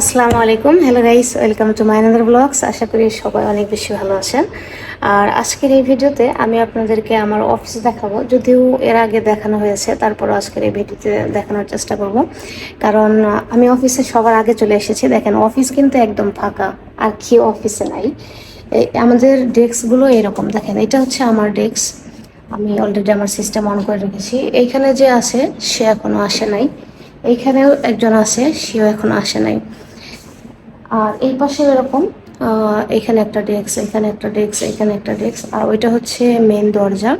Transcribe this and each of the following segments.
আসসালামু আলাইকুম। Hello guys welcome to my another blogs আশা করি সবাই অনেক বেশি ভালো আছেন। আর আজকের এই ভিডিওতে আমি আপনাদেরকে আমার অফিস দেখাবো। যদিও এর আগে দেখানো হয়েছে, তারপরও আজকের এই ভিডিওতে দেখানোর চেষ্টা করব। কারণ আমি অফিসে সবার আগে চলে এসেছি। দেখেন অফিস কিন্তু একদম ফাঁকা, আর কি অফিসে নাই। আমাদের ডেস্কগুলো এরকম। দেখেন, এটা হচ্ছে আমার ডেস্ক আমি অলরেডি আমার সিস্টেম অন করে রেখেছি। এইখানে যে আছে, সে এখনও আসে নাই। এইখানেও একজন আছে, সেও এখনও আসে নাই। আর এই পাশে এরকম এখানে একটা ডেস্ক, এখানে একটা ডেস্ক, এখানে একটা ডেস্ক, আর ওইটা হচ্ছে মেন দরজা।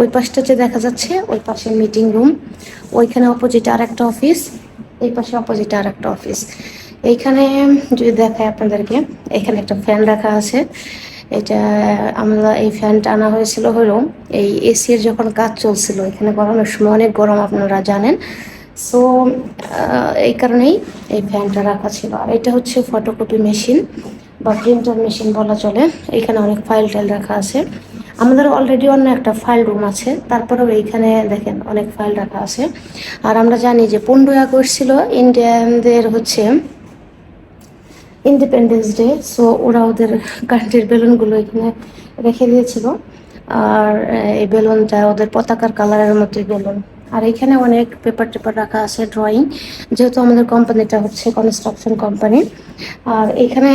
ওই পাশটা যে দেখা যাচ্ছে ওই পাশে মিটিং রুম ওইখানে অপোজিটে আর একটা অফিস এই পাশে অপোজিটে আর একটা অফিস এইখানে যদি দেখায় আপনাদেরকে, এখানে একটা ফ্যান রাখা আছে। এটা আমরা এই ফ্যানটা আনা হয়েছিল হলো এই এসির যখন কাজ চলছিল, এখানে গরমের সময় অনেক গরম, আপনারা জানেন। সো এই কারণেই এই ফ্যানটা রাখা ছিল। আর এটা হচ্ছে ফটোকপি মেশিন বা প্রিন্টার মেশিন বলা চলে। এখানে অনেক ফাইল টাইল রাখা আছে। আমাদের অলরেডি অন্য একটা ফাইল রুম আছে। তারপরেও এইখানে দেখেন অনেক ফাইল রাখা আছে। আর আমরা জানি যে পনেরোই আগস্ট ছিল ইন্ডিয়ানদের হচ্ছে ইন্ডিপেন্ডেন্স ডে সো ওরা ওদের কান্ট্রির বেলুনগুলো এখানে রেখে দিয়েছিল। আর এই বেলুনটা ওদের পতাকার কালারের মতোই বেলুন আর এখানে অনেক পেপার টেপার রাখা আছে ড্রয়িং যেহেতু আমাদের কোম্পানিটা হচ্ছে কনস্ট্রাকশন কোম্পানি আর এখানে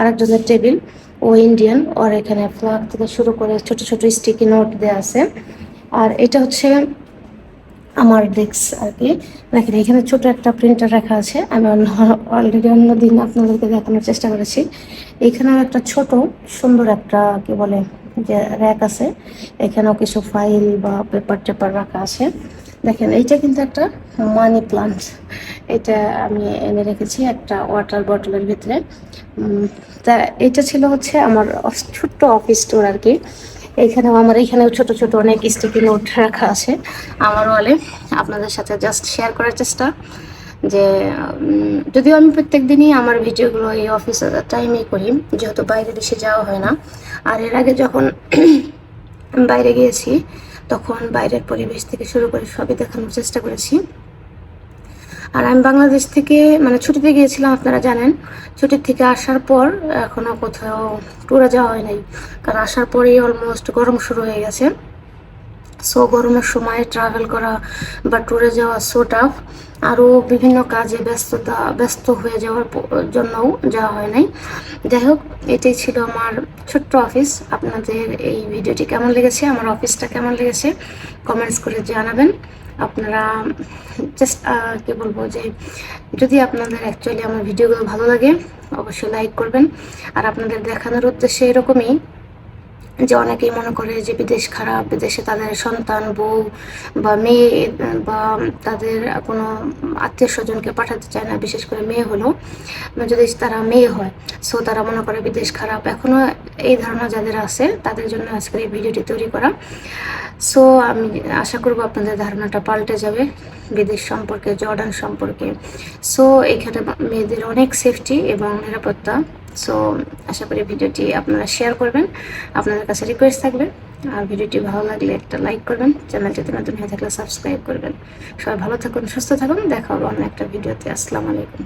আরেকজনের টেবিল ও ইন্ডিয়ান আর এখানে ফ্ল্যাগ থেকে শুরু করে ছোট ছোট স্টিকি নোট দেওয়া আছে। আর এটা হচ্ছে আমার ডেস্ক আর কি দেখেন, এখানে ছোট একটা প্রিন্টার রাখা আছে। আমি অলরেডি অন্য দিন আপনাদেরকে দেখানোর চেষ্টা করেছি। এখানেও একটা ছোট, সুন্দর একটা, কি বলে যে র্যাক আছে, এখানেও কিছু ফাইল বা পেপার টেপার রাখা আছে। দেখেন, এইটা কিন্তু একটা মানি প্লান্ট এটা আমি এনে রেখেছি একটা ওয়াটার বটলের ভিতরে। তা এটা ছিল হচ্ছে আমার ছোট্ট অফিস স্টোর আর কি এখানেও আমার, এখানেও ছোট ছোট অনেক স্টিকি নোট রাখা আছে আমার ওয়ালে আপনাদের সাথে জাস্ট শেয়ার করার চেষ্টা। যে যদিও আমি প্রত্যেক দিনই আমার ভিডিওগুলো এই অফিসে টাইমেই করি, যেহেতু বাইরে দেশে যাওয়া হয় না। আর এর আগে যখন বাইরে গিয়েছি, তখন বাইরের পরিবেশ থেকে শুরু করে সবই দেখানোর চেষ্টা করেছি। আর আমি বাংলাদেশ থেকে মানে ছুটিতে গিয়েছিলাম, আপনারা জানেন। ছুটির থেকে আসার পর এখনও কোথাও ট্যুরে যাওয়া হয় নাই। কারণ আসার পরেই অলমোস্ট গরম শুরু হয়ে গেছে। সো গরমের সময় ট্রাভেল করা বা ট্যুরে যাওয়া সো টাফ আরও বিভিন্ন কাজে ব্যস্ততা, ব্যস্ত হয়ে যাওয়ার জন্যও যাওয়া হয় নাই। যাই হোক, এটাই ছিল আমার ছোট্ট অফিস আপনাদের এই ভিডিওটি কেমন লেগেছে, আমার অফিসটা কেমন লেগেছে কমেন্টস করে জানাবেন। আপনারা জাস্ট কি বলব যে, যদি আপনাদের অ্যাকচুয়ালি আমার ভিডিওগুলো ভালো লাগে, অবশ্যই লাইক করবেন। আর আপনাদের দেখানোর উদ্দেশ্যে এরকমই। যে অনেকেই মনে করে যে বিদেশ খারাপ, বিদেশে তাদের সন্তান, বউ বা মেয়ে, বা তাদের কোনো আত্মীয় স্বজনকে পাঠাতে চায় না, বিশেষ করে মেয়ে হলো যদি তারা মেয়ে হয়। সো তারা মনে করে বিদেশ খারাপ। এখনও এই ধারণা যাদের আছে, তাদের জন্য আজকের এই ভিডিওটি তৈরি করা। সো আমি আশা করব আপনাদের ধারণাটা পাল্টে যাবে, বিদেশ সম্পর্কে, জর্ডান সম্পর্কে। সো এখানে মেয়েদের অনেক সেফটি এবং নিরাপত্তা। সো আশা করি ভিডিওটি আপনারা শেয়ার করবেন। আপনাদের কাছে রিকোয়েস্ট থাকবে। আর ভিডিওটি ভালো লাগলে একটা লাইক করবেন। চ্যানেলটিতে নতুন হয়ে থাকলে সাবস্ক্রাইব করবেন। সবাই ভালো থাকুন, সুস্থ থাকুন। দেখা হবে অন্য একটা ভিডিওতে। আসসালামু আলাইকুম।